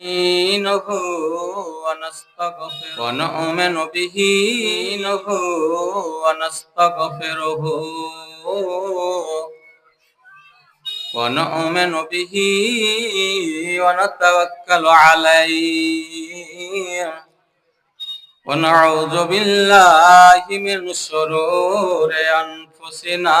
نستعينه ونستغفره ونؤمن به نه ونستغفره ونؤمن به ونتوكل عليه ونعوذ بالله من شرور أنفسنا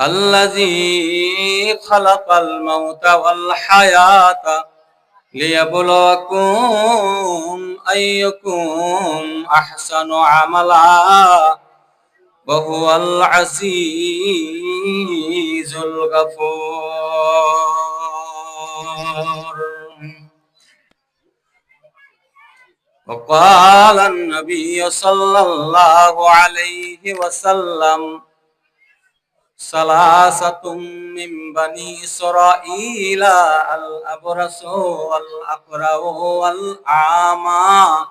الذي خلق الموت والحياة ليبلوكم أيكم أحسن عملا وهو العزيز الغفور. وقال النبي صلى الله عليه وسلم ثلاثة من بني إسرائيل الأبرص والأقرع والأعمى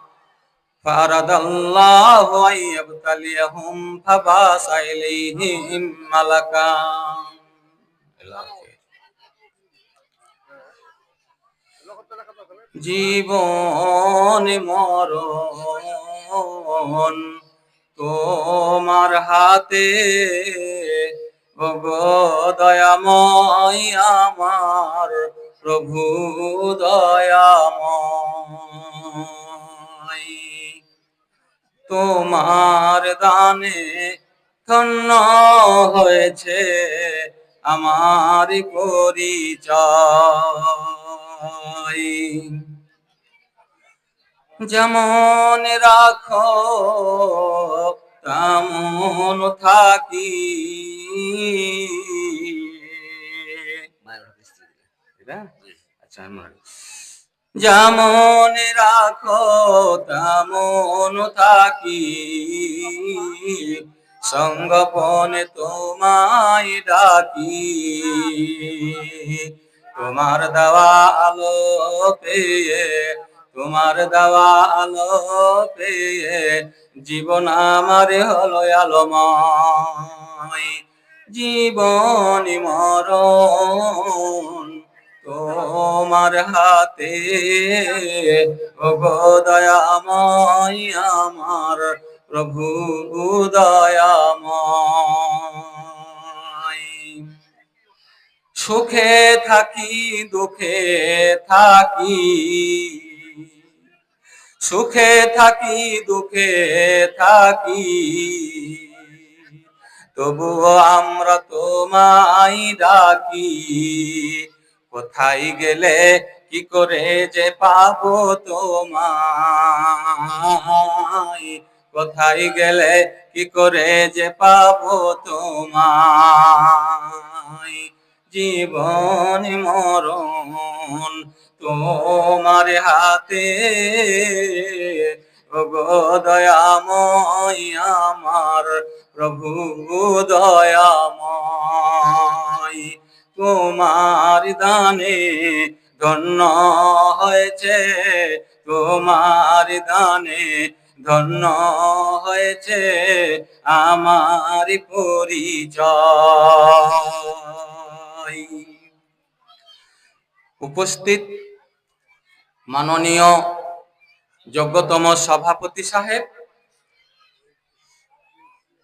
فأراد الله أن يبتليهم فبعث إليهم ملكا إلى آخره। জীবন মরণ তোমার হাতে ওগো দয়াময় আমার প্রভু দয়াময়। তোমার দানে ধন্য হয়েছে আমার পরিচয়। যেমন রাখো তেমন থাকি। আচ্ছা যেমন রাখো তেমন থাকি। সঙ্গপনে তোমায় ডাকি। তোমার দেওয়া আলো পেয়ে তোমার দেওয়া আলো পেয়ে জীবন আমার হলো আলোময়। জীবন মরণ তোমার হাতে। দয়াময় আমার, প্রভু দয়াময়। সুখে থাকি, দুঃখে থাকি। সুখে থাকি, দুঃখে থাকি। তবুও আমরা তোমায় ডাকি। কোথায় গেলে কি করে যে পাবো তোমায়? কোথায় গেলে কি করে যে পাবো তোমায়? জীবন মরণ তোমার হাতে, ওগো দয়াময় আমার। প্রভু দয়াময়, তোমার দানে ধন্য হয়েছে, তোমার দানে ধন্য হয়েছে আমার পরিচয়। উপস্থিত মাননীয় যোগ্যতম সভাপতি সাহেব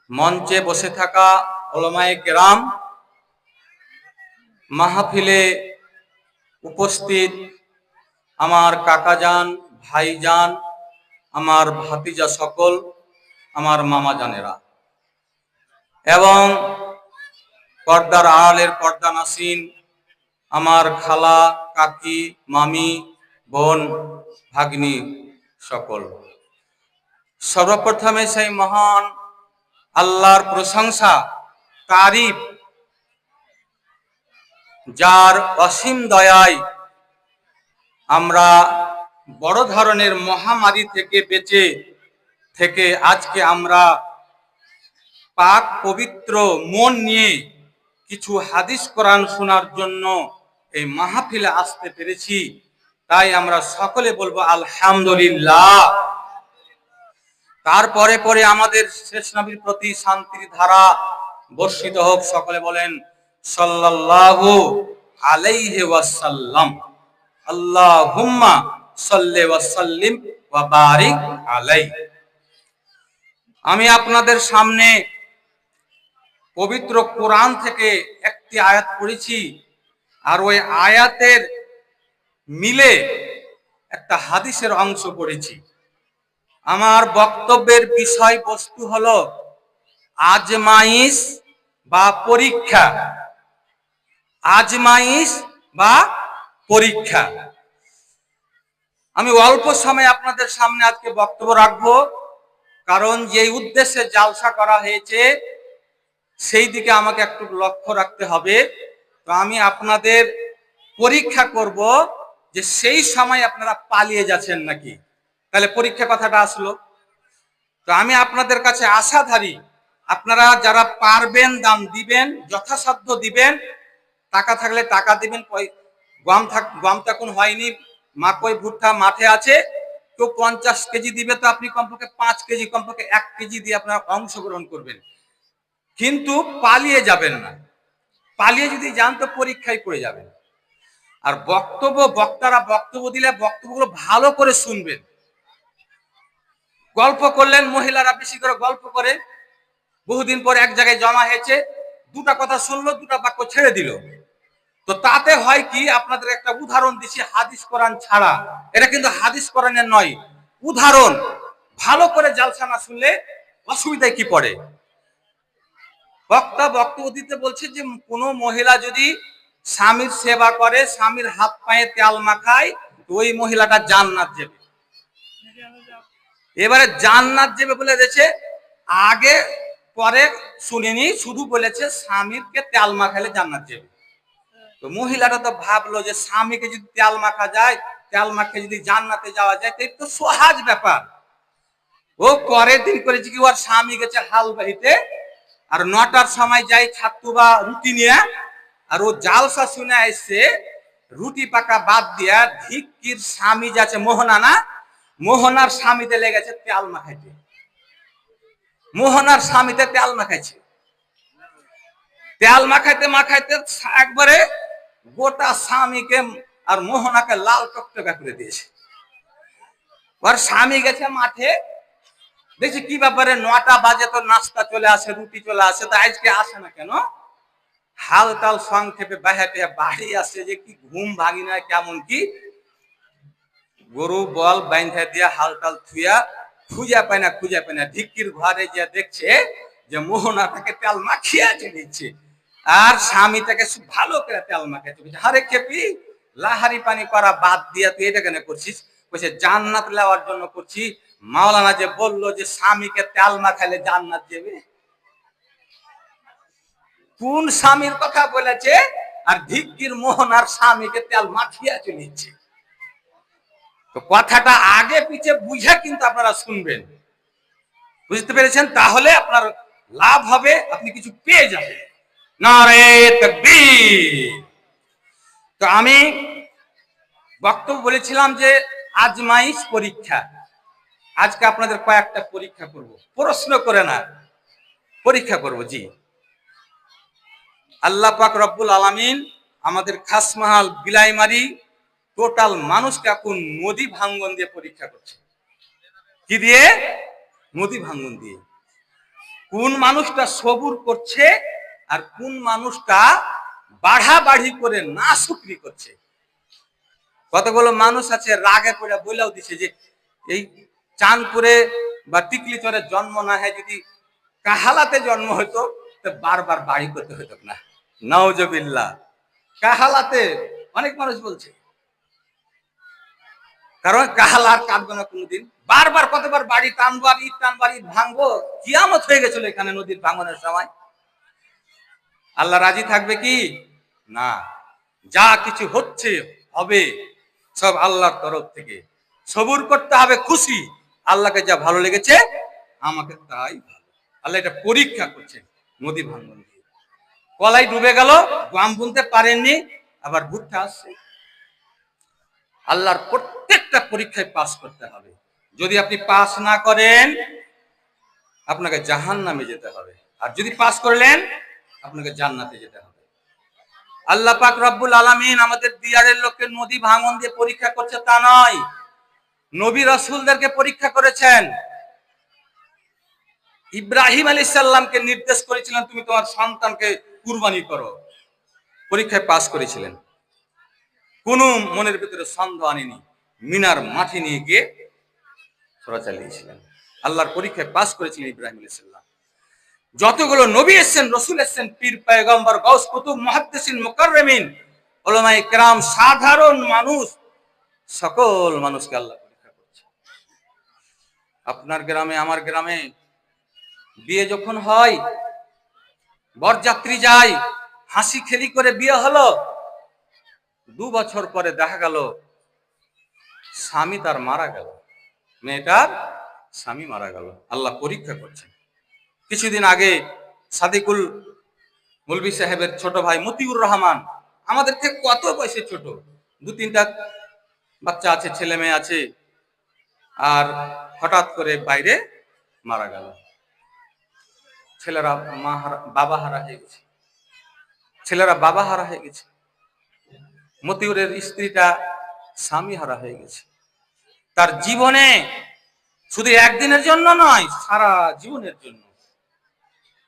মঞ্চে বসে থাকা ওলমায়ে গ্রাম মাহফিলে উপস্থিত আমার কাকাজান, ভাইজান, আমার ভাতিজা সকল, আমার মামা জানেরা। এবং পর্দার আড়ালের পর্দা নাসিন, আমার খালা, কাকি, মামি, বোন, ভাগ্নি সকল। সর্বপ্রথমে সেই মহান আল্লাহর প্রশংসা তারিফ যার অসীম দয়ায় আমরা বড় ধরনের মহামারী থেকে বেঁচে থেকে আজকে আমরা পাক পবিত্র মন নিয়ে কিছু হাদিস কোরআন শোনার জন্য এই মাহফিলে আসতে পেরেছি। তাই আমরা সকলে বলব, আলহামদুলিল্লাহ। তারপরে পরে আমাদের শেষ নবীর প্রতি শান্তির ধারা বর্ষিত হোক, সকলে বলেন, সাল্লাল্লাহু আলাইহি ওয়াসাল্লাম। আল্লাহুম্মা সাল্লি ওয়া সাল্লিম ওয়া বারিক আলাই আমি আপনাদের সামনে পবিত্র কোরআন থেকে একটি আয়াত পড়েছি, আর ওই আয়াতের মিলে একটা হাদিসের অংশ পড়েছি। আমার বক্তব্যের বিষয়বস্তু হলো আজমাইশ বা পরীক্ষা। আজমাইশ বা পরীক্ষা। আমি অল্প সময় আপনাদের সামনে আজকে বক্তব্য রাখব, কারণ যে উদ্দেশ্যে জালসা করা হয়েছে, সেই দিকে আমাকে একটু লক্ষ্য রাখতে হবে। তো আমি আপনাদের পরীক্ষা করব যে সেই সময় আপনারা পালিয়ে যাচ্ছেন নাকি। তাহলে পরীক্ষা কথাটা আসলো। তো আমি আপনাদের কাছে আশাধারী আপনারা যারা পারবেন দাম দিবেন, যথাসাধ্য দিবেন, টাকা থাকলে টাকা দিবেন গম থাক, গম তো এখন হয়নি মাকই ভুট্টা মাঠে আছে কেউ পঞ্চাশ কেজি দিবে তো আপনি কমপক্ষে পাঁচ কেজি, কমপক্ষে এক কেজি দিয়ে আপনারা অংশগ্রহণ করবেন। কিন্তু পালিয়ে যাবেন না। পালিয়ে যদি যান তো পরীক্ষায় পড়ে যাবেন। আর বক্তব্য, বক্তারা বক্তব্য দিলে বক্তব্যগুলো ভালো করে শুনবেন। গল্প করলেন, মহিলারা বেশি করে গল্প করে। বহুদিন পর এক জায়গায় জমা হয়েছে, দুটা কথা শুনলো, দুটা বাক্য ছেড়ে দিল। তো তাতে হয় কি, আপনাদের একটা উদাহরণ দিচ্ছি, হাদিস কোরআন ছাড়া। এটা কিন্তু হাদিস কোরআনের নয়, উদাহরণ। ভালো করে জালসা না শুনলে অসুবিধায় কি পড়ে? বক্তা বক্তব্য দিতে বলছে যে, কোনো মহিলা যদি স্বামীর সেবা করে, স্বামীর হাত পায়ে তেল মাখায় ওই মহিলাটা জান্নাত যাবে। এবারে জান্নাত যাবে বলে দিয়েছে আগে, পরে শুনিনি, শুধু বলেছে স্বামীরকে তেল মাখালে জান্নাত যাবে। তো মহিলাটা তো ভাবলো যে স্বামীকে যদি তেল মাখা যায়, তেল মাখে যদি জান্নাতে যাওয়া যায়, তো তো সহজ ব্যাপার। ও পরের দিন করেছে কি, ওর স্বামী গেছে হাল বাহিতে আর নটার সময় যাই ছাত্র বা রুটি নিয়ে, আর ও জালসা শুনে এসছে রুটি পাকা বাদ দিয়া ধিক্কির স্বামী যাচ্ছে মোহনা না মোহনার স্বামীতে লেগেছে তেল মাখাইতে মোহনার স্বামীতে তেল মাখাইছে তেল মাখাইতে মাখাইতে একবারে গোটা স্বামীকে আর মোহনাকে লাল টকটকা করে দিয়েছে। ওর স্বামী গেছে মাঠে। দেখছি কি ব্যাপারে নটা বাজে তো নাস্তা চলে আসে, রুটি চলে আসে, তো আজকে আসে না কেন? হাল তাল সংক্ষেপে বাহাতে বাড়ি আসে যে কি ঘুম ভাঙি না কেমন কি গরু বল বাইন্ধা দিয়া হাল টাল থুয়া খুঁজে পায় না, খুঁজে পায় না। ঢিকির ঘরে যে দেখছে যে মোহনা তাকে তেল মাখিয়ে চলেছে। আর স্বামী তাকে ভালো করে তেল মাখিয়ে হারে খেপি, লাহারি পানি করা বাদ দিয়া তুই এটা কেন করছিস? বলছে জান্নাত নেওয়ার জন্য করছি। মাওলানা যে বলল যে স্বামীকে তেল মাখাইলে জান্নাত দেবে। কোন স্বামীর কথা বলেছে? আর ধিক্কির মোহন আর স্বামীকে তেল মাখিয়া চলেছে। তো কথাটা আগে পিছে বুঝে কিন্তু আপনারা শুনবেন। বুঝতে পেরেছেন? তাহলে আপনার লাভ হবে, আপনি কিছু পেয়ে যাবেন। তো আমি বক্তব্য বলেছিলাম যে, আজমাইশ পরীক্ষা। আজকে আপনাদের কয়েকটা পরীক্ষা করব। প্রশ্ন করে না। পরীক্ষা করব, জি। আল্লাহ পাক রব্বুল আলামিন আমাদের খাসমাহাল বিলাইমারি টোটাল মানুষকে এখন নদী ভাঙ্গন দিয়ে পরীক্ষা করছে। কি দিয়ে? নদী ভাঙ্গন দিয়ে। কোন মানুষটা সবুর করছে আর কোন মানুষটা বাড়াবাড়ি করে না শুকরি করছে। কতগুলো মানুষ আছে রাগে পড়ে বলেও দিছে যে এই চাঁদপুরে বা টিকলি চরে জন্ম না হয়, যদি কাহালাতে জন্ম হতো তো বারবার বাড়ি করতে হতো না। নওজবিল্লা কাহালাতে অনেক মানুষ বলছে কারণ কাহালা আর কাটবে না কোনোদিন। বারবার কতবার বাড়ি টানবো আর ইট টানবো আর ইট ভাঙবো, কিয়ামত হয়ে গেছিল এখানে নদীর ভাঙনের সময়। আল্লাহ রাজি থাকবে কি? না। যা কিছু হচ্ছে, হবে, সব আল্লাহর তরফ থেকে। সবুর করতে হবে, খুশি। আল্লাহকে যা ভালো লেগেছে, আমাকে তাই ভালো। আল্লাহ এটা পরীক্ষা করছে নদী ভাঙন দিয়ে কলাই ডুবে গেল, গাম বুনতে পারেননি, আবার ভুট্টা আসছে। আল্লাহর প্রত্যেকটা পরীক্ষায় পাস করতে হবে। যদি আপনি পাস না করেন, আপনাকে জাহান নামে যেতে হবে। আর যদি পাস করলেন, আপনাকে জান্নাতে যেতে হবে। আল্লাহ পাক রব্বুল আলামিন আমাদের দিয়ারের লোককে নদী ভাঙন দিয়ে পরীক্ষা করছে তা নয়। নবী রসুলদেরকে পরীক্ষা করেছেন। ইব্রাহিম আলাইহিস সালামকে নির্দেশ করেছিলেন, তুমি তোমার সন্তানকে কুরবানি করো। পরীক্ষায় পাস করেছিলেন। কোনো মনের ভিতরে সন্দেহ আনেনি। মিনার মাঠে নিয়ে গিয়ে ছোড়া চালিয়েছিলেন। আল্লাহর পরীক্ষায় পাস করেছিলেন ইব্রাহিম আলাইহিস সালাম। যতগুলো নবী এসেছেন, রসুল এসেছেন, পীর, পয়গম্বর গৌস কুতুব, মুহাদ্দিসিন, মুকাররমিন, উলামায়ে কেরাম, সাধারণ মানুষ, সকল মানুষকে আল্লাহ পরীক্ষা করছে। আপনার গ্রামে, আমার গ্রামে বিয়ে যখন হয়, বরযাত্রী যায়, হাসি খেলি করে বিয়ে হলো দু বছর পরে দেখা গেল, স্বামী তার মারা গেল। মেয়েটার স্বামী মারা গেল। আল্লাহ পরীক্ষা করছেন। কিছুদিন আগে সাদিকুল মুলবি সাহেবের ছোট ভাই মতিউর রহমান, আমাদের থেকে কত বয়সে ছোট? দু তিনটা বাচ্চা আছে, ছেলে মেয়ে আছে, আর হঠাৎ করে বাইরে মারা গেল। ছেলেরা মা হারা বাবা হারা হয়ে গেছে। ছেলেরা বাবা হারা হয়ে গেছে। মতিউরের স্ত্রীটা স্বামী হারা হয়ে গেছে। তার জীবনে শুধু একদিনের জন্য নয়, সারা জীবনের জন্য।